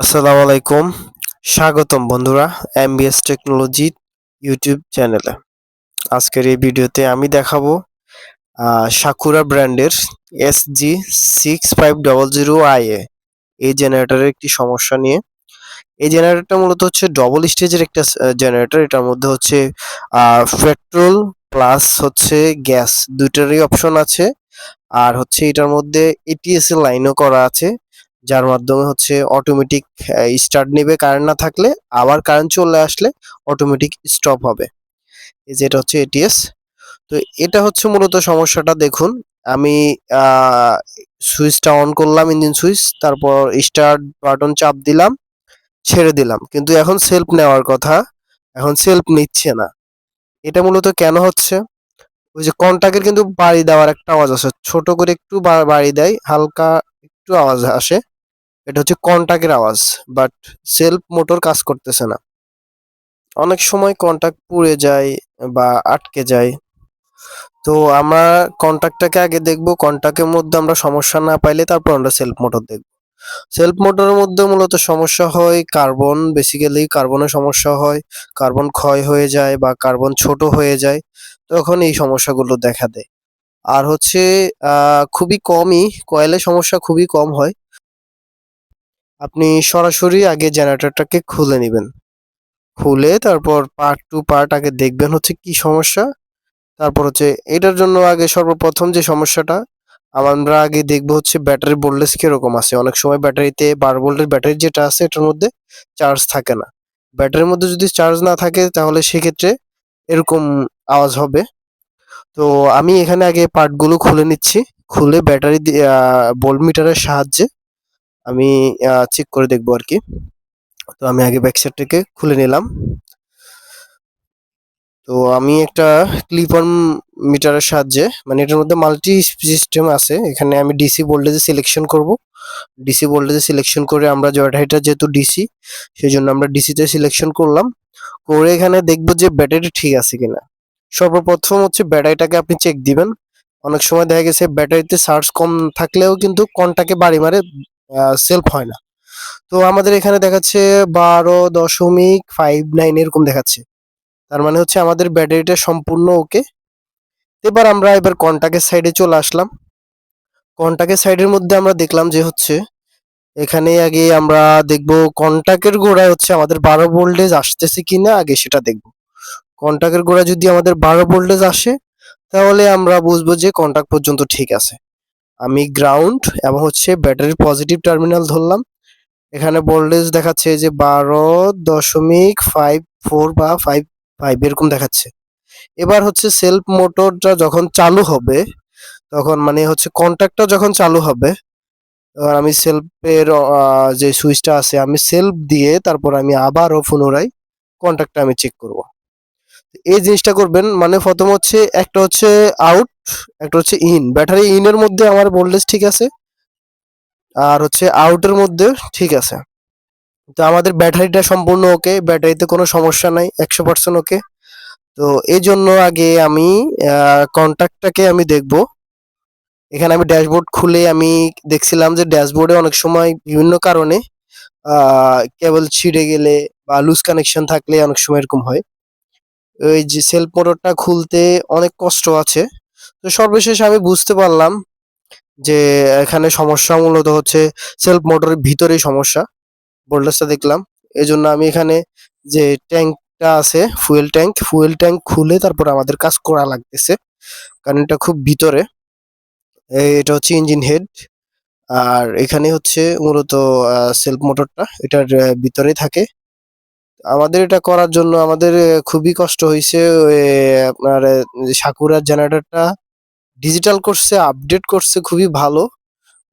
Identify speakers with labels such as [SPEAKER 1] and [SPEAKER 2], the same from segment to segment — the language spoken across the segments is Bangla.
[SPEAKER 1] আসসালামু আলাইকুম। স্বাগতম বন্ধুরা এমবিএস টেকনোলজি ইউটিউব চ্যানেলে। আজকের এই ভিডিওতে আমি দেখাবো সাকুরা ব্র্যান্ডের S G six five double zero I A এই জেনারেটরের একটি সমস্যা নিয়ে। এই জেনারেটরটা মূলত হচ্ছে ডবল স্টেজের একটা জেনারেটর। এটার মধ্যে হচ্ছে পেট্রোল প্লাস হচ্ছে গ্যাস দুইটারই অপশন আছে। আর হচ্ছে এটার মধ্যে এটিএস এর লাইনও করা আছে। যার মাধ্যমে হচ্ছে অটোমেটিক স্টার্ট নেবে কারেন্ট না থাকলে, আবার কারেন্ট চলে আসলে অটোমেটিক স্টপ হবে। এই যেটা হচ্ছে এটিএস তো এটা হচ্ছে মূলত সমস্যাটা, দেখুন, আমি সুইচটা অন করলাম ইঞ্জিন সুইচ তারপর স্টার্ট বাটন চাপ দিলাম, ছেড়ে দিলাম। কিন্তু এখন সেলফ নেওয়ার কথা, এখন সেলফ নিচ্ছে না। এটা মূলত কেন হচ্ছে? ওই যে কন্টাক্টের কিন্তু বাড়ি দেওয়ার একটা আওয়াজ আসে। ছোট করে একটু বাড়ি দেয়, হালকা একটু আওয়াজ আসে। এটা হচ্ছে কন্টাক্টের আওয়াজ বাট সেলফ মোটর কাজ করতেছে না। অনেক সময় কন্টাক্ট পুড়ে যায় বা আটকে যায়। তো আমরা কন্টাক্টটাকে আগে দেখব কন্টাক্টের মধ্যে আমরা সমস্যা না পাইলে তারপর আমরা সেলফ মোটর দেখব। সেলফ মোটরের মধ্যে মূলত সমস্যা হয় কার্বন বেসিক্যালি কার্বনের সমস্যা হয় কার্বন ক্ষয় হয়ে যায় বা কার্বন ছোট হয়ে যায়, তখন এই সমস্যাগুলো দেখা দেয়। আর হচ্ছে খুবই কমই কয়েলের সমস্যা খুবই কম হয়। আপনি সরাসরি আগে জেনারেটরটাকে খুলে নেবেন। খুলে তারপর পার্ট টু পার্ট আগে দেখবেন হচ্ছে কি সমস্যা। তারপর হচ্ছে এটার জন্য আগে সর্বপ্রথম যে সমস্যাটা, আমরা আগে দেখব হচ্ছে ব্যাটারি ভোল্টেজ কীরকম আছে। অনেক সময় ব্যাটারিতে বারো ভোল্টের ব্যাটারি যেটা আছে, এটার মধ্যে চার্জ থাকে না। ব্যাটারির মধ্যে যদি চার্জ না থাকে, তাহলে সেক্ষেত্রে এরকম আওয়াজ হবে। তো আমি এখানে আগে পার্টগুলো খুলে নিচ্ছি। খুলে ব্যাটারি ভোল্ট মিটারের সাহায্যে। আমি চেক করে দেখব আর কি তো আমি আগে ব্যাক সাইডটাকে খুলে নিলাম। তো আমি একটা ক্লিপ অন মিটারের সাহায্যে মানে এটার মধ্যে মাল্টি সিস্টেম আছে, এখানে আমি ডিসি ভোল্টেজে সিলেকশন করব। ডিসি ভোল্টেজে সিলেকশন করে আমরা জয়েন্ট হাইটার যেহেতু ডিসি সেই জন্য আমরা ডিসিতে সিলেকশন করলাম। করে এখানে দেখব যে ব্যাটারি ঠিক আছে কিনা। সর্বপ্রথম হচ্ছে ব্যাটারিটাকে আপনি চেক দিবেন। অনেক সময় দেখা গেছে ব্যাটারিতে চার্জ কম থাকলেও কিন্তু কনটাকে বাড়ি মারে সেলফ হয় না। তো আমাদের এখানে দেখাচ্ছে বারো দশমিক ফাইভ নাইন এরকম দেখাচ্ছে। তার মানে হচ্ছে আমাদের ব্যাটারিটা সম্পূর্ণ ওকে এবার আমরা এবার কন্টাক্টের সাইডে চলে আসলাম। কন্টাকের সাইডের মধ্যে আমরা দেখলাম যে হচ্ছে, এখানে আগে আমরা দেখব কন্টাক্টের গোড়ায় হচ্ছে আমাদের বারো ভোল্টেজ আসতেছে কিনা, আগে সেটা দেখব। কন্টাক্টের গোড়া যদি আমাদের বারো ভোল্টেজ আসে, তাহলে আমরা বুঝব যে কন্টাক্ট পর্যন্ত ঠিক আছে। আমি গ্রাউন্ড এবং হচ্ছে ব্যাটারির পজিটিভ টার্মিনাল ধরলাম। এখানে ভোল্টেজ দেখাচ্ছে যে বারো দশমিক ফাইভ ফোর বা ফাইভ ফাইভ এরকম দেখাচ্ছে। এবার হচ্ছে সেলফ মোটরটা যখন চালু হবে, তখন মানে হচ্ছে কন্ট্যাক্টটা যখন চালু হবে, তখন আমি সেলফের যে সুইচটা আছে, আমি সেলফ দিয়ে তারপর আমি আবারও পুনরায় কন্ট্যাক্টটা আমি চেক করব। এই জিনিসটা করবেন মানে প্রথম হচ্ছে একটা হচ্ছে আউট একটা হচ্ছে ইন ব্যাটারি ইনের মধ্যে আমার ভোল্টেজ ঠিক আছে, আর হচ্ছে আউটের মধ্যে ঠিক আছে। তো আমাদের ব্যাটারিটা সম্পূর্ণ ওকে ব্যাটারিতে কোনো সমস্যা নাই, একশো পার্সেন্ট ওকে তো এই জন্য আগে আমি কন্ট্যাক্টটাকে আমি দেখব। এখানে আমি ড্যাশবোর্ড খুলে আমি দেখছিলাম যে ড্যাশবোর্ডে অনেক সময় বিভিন্ন কারণে কেবল ছিঁড়ে গেলে বা লুজ কানেকশন থাকলে অনেক সময় এরকম হয়। ওই যে সেলফ মোটরটা খুলতে অনেক কষ্ট আছে। তো সর্বশেষ আমি বুঝতে পারলাম যে এখানে সমস্যা মূলত হচ্ছে সেলফ মোটরের ভিতরেই সমস্যা। ভোল্টেজটা দেখলাম। এই জন্য আমি এখানে যে ট্যাঙ্কটা আছে ফুয়েল ট্যাঙ্ক ফুয়েল ট্যাঙ্ক খুলে তারপর আমাদের কাজ করা লাগতেছে। কারণ এটা খুব ভিতরে। এটা হচ্ছে ইঞ্জিন হেড আর এখানে হচ্ছে মূলত সেলফ মোটরটা এটার ভিতরেই থাকে। আমাদের এটা করার জন্য আমাদের খুবই কষ্ট হয়েছে আপনার সাকুরার জেনারেটরটা ডিজিটাল করছে আপডেট করছে খুবই ভালো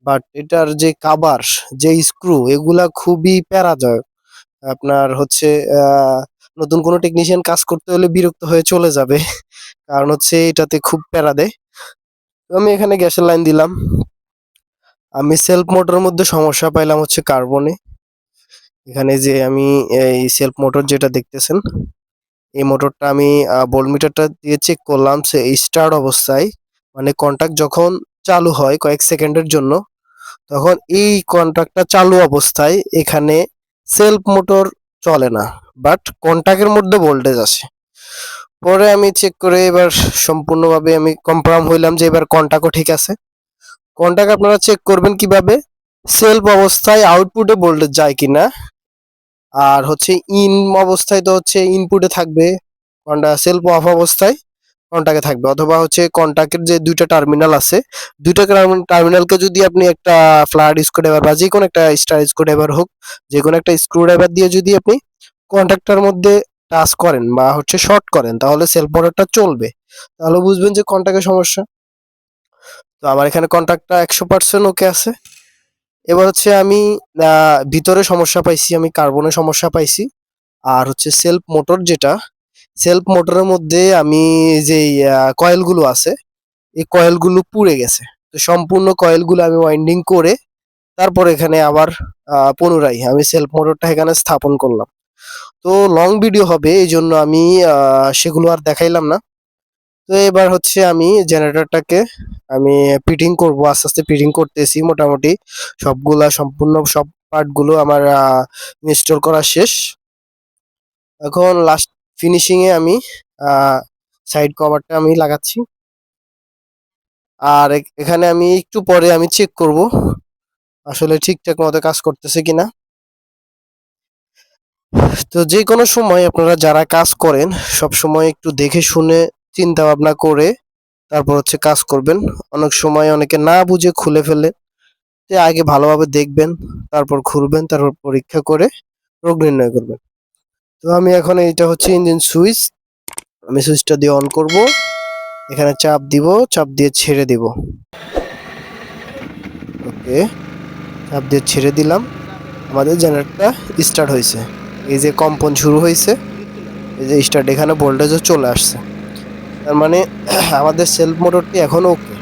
[SPEAKER 1] বাট এটার যে কাবার যে স্ক্রু এগুলা খুবই প্যারাজয় আপনার হচ্ছে নতুন কোনো টেকনিশিয়ান কাজ করতে হলে বিরক্ত হয়ে চলে যাবে, কারণ হচ্ছে এটাতে খুব প্যারা দেয়। আমি এখানে গ্যাসের লাইন দিলাম। আমি সেলফ মোটরের মধ্যে সমস্যা পাইলাম হচ্ছে কার্বনে এখানে যে আমি, এই সেলফ মোটর যেটা দেখতেছেন, এই মোটরটা আমি মিটারটা দিয়ে চেক করলাম সে স্টার্ট অবস্থায় মানে কন্ট্যাক্ট যখন চালু হয় কয়েক সেকেন্ডের জন্য, তখন এই কন্ট্রাক্টটা চালু অবস্থায় এখানে সেলফ মোটর চলে না বাট কন্ট্যাক্টের মধ্যে ভোল্টেজ আসে। পরে আমি চেক করে এবার সম্পূর্ণভাবে আমি কনফার্ম হইলাম যে এবার কন্ট্যাক্টও ঠিক আছে। কন্ট্যাক্ট আপনারা চেক করবেন কীভাবে? সেলফ অবস্থায় আউটপুটে ভোল্টেজ যায় কিনা আর হচ্ছে ইন অবস্থায় তো হচ্ছে ইনপুটে থাকবে, কোনটা সেলফ অফ অবস্থায় কন্টাকে থাকবে, অথবা হচ্ছে কন্টাকের যে দুইটা টার্মিনাল আছে, দুইটা টার্মিনালকে যদি আপনি একটা ফ্ল্যাট স্ক্রুড্রাইভার বা যে কোনো একটা স্টার স্ক্রুড্রাইভার হোক যে কোনো একটা স্ক্রুড্রাইভার দিয়ে যদি আপনি কন্ট্যাক্টটার মধ্যে টাচ করেন বা হচ্ছে শর্ট করেন, তাহলে সেলফ মোটরটা চলবে। তাহলে বুঝবেন যে কন্ট্যাক্টের সমস্যা। তো আমার এখানে কন্ট্যাক্টটা একশো পার্সেন্ট ওকে আছে। এবার হচ্ছে আমি ভিতরে সমস্যা পাইছি, আমি কার্বনের সমস্যা পাইছি। আর হচ্ছে সেলফ মোটর যেটা সেলফ মোটরের মধ্যে আমি যে কয়েলগুলো আছে, এই কয়েলগুলো পুড়ে গেছে। তো সম্পূর্ণ কয়েলগুলো আমি ওয়াইন্ডিং করে তারপর এখানে আবার পুনরায় আমি সেলফ মোটরটা এখানে স্থাপন করলাম। তো লং ভিডিও হবে এই জন্য আমি সেগুলো আর দেখাইলাম না। তো এবার হচ্ছে আমি জেনারেটরটাকে আমি ফিটিং করব, আস্তে আস্তে ফিটিং করতেছি মোটামুটি। সবগুলা সম্পূর্ণ সব পার্টগুলো আমার ইনস্টল করা শেষ। এখন লাস্ট ফিনিশিং এ আমি সাইড কভারটা আমি লাগাচ্ছি। আর এখানে আমি একটু পরে আমি চেক করব, আসলে ঠিকঠাক মতো কাজ করতেছে কিনা। তো যে কোনো সময় আপনারা যারা কাজ করেন সব সময় একটু দেখে শুনে চিন্তা ভাবনা করে তারপর হচ্ছে কাজ করবেন। অনেক সময় অনেকে না বুঝে খুলে ফেলে তো আগে ভালোভাবে দেখবেন, তারপর খুলবেন তারপর পরীক্ষা করে রোগ নির্ণয় করবেন। তো আমি এখন এইটা হচ্ছে ইঞ্জিন সুইচ আমি সুইচটা দিয়ে অন করব। এখানে চাপ দিব, চাপ দিয়ে ছেড়ে দিব। ওকে, চাপ দিয়ে ছেড়ে দিলাম। আমাদের জেনারেটরটা স্টার্ট হয়েছে। এই যে কম্পন শুরু হয়েছে, এই যে স্টার্ট এখানে ভোল্টেজও চলে আসছে। তার মানে আমাদের সেলফ মোটরটি এখন ওকে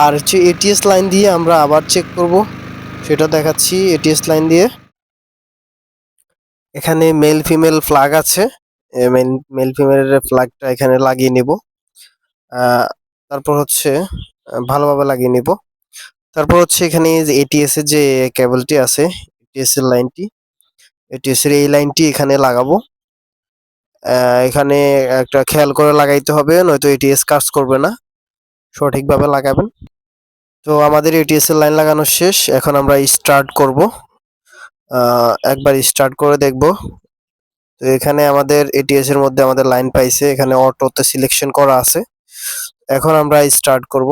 [SPEAKER 1] আর হচ্ছে এটিএস লাইন দিয়ে আমরা আবার চেক করব। সেটা দেখাচ্ছি এটিএস লাইন দিয়ে। এখানে মেল ফিমেল ফ্ল্যাগ আছে। মেল মেল ফিমেলের ফ্ল্যাগটা এখানে লাগিয়ে নিব। তারপর হচ্ছে, ভালোভাবে লাগিয়ে নিব। তারপর হচ্ছে এখানে এটিএস এর যে কেবলটি আছে এটিএস এর লাইনটি এটিএস এর এই লাইনটি এখানে লাগাবো। এখানে একটা খেয়াল করে লাগাইতে হবে, নয়তো এটিএস কাজ করবে না। সঠিকভাবে লাগাবেন। তো আমাদের এটিএস এর লাইন লাগানো শেষ। এখন আমরা স্টার্ট করব। একবার স্টার্ট করে দেখব। তো এখানে আমাদের এটিএস এর মধ্যে আমাদের লাইন পাইছে। এখানে অটোতে সিলেকশন করা আছে। এখন আমরা স্টার্ট করব।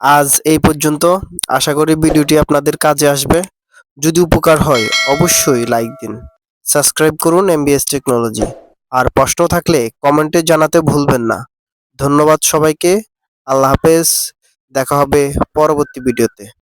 [SPEAKER 1] আজ এই পর্যন্ত। আশা করি ভিডিওটি আপনাদের কাজে আসবে। যদি উপকার হয়, অবশ্যই লাইক দিন। সাবস্ক্রাইব করুন এমবিএস টেকনোলজি আর প্রশ্ন থাকলে কমেন্টে জানাতে ভুলবেন না। ধন্যবাদ সবাইকে। আল্লাহ হাফেজ। দেখা হবে পরবর্তী ভিডিওতে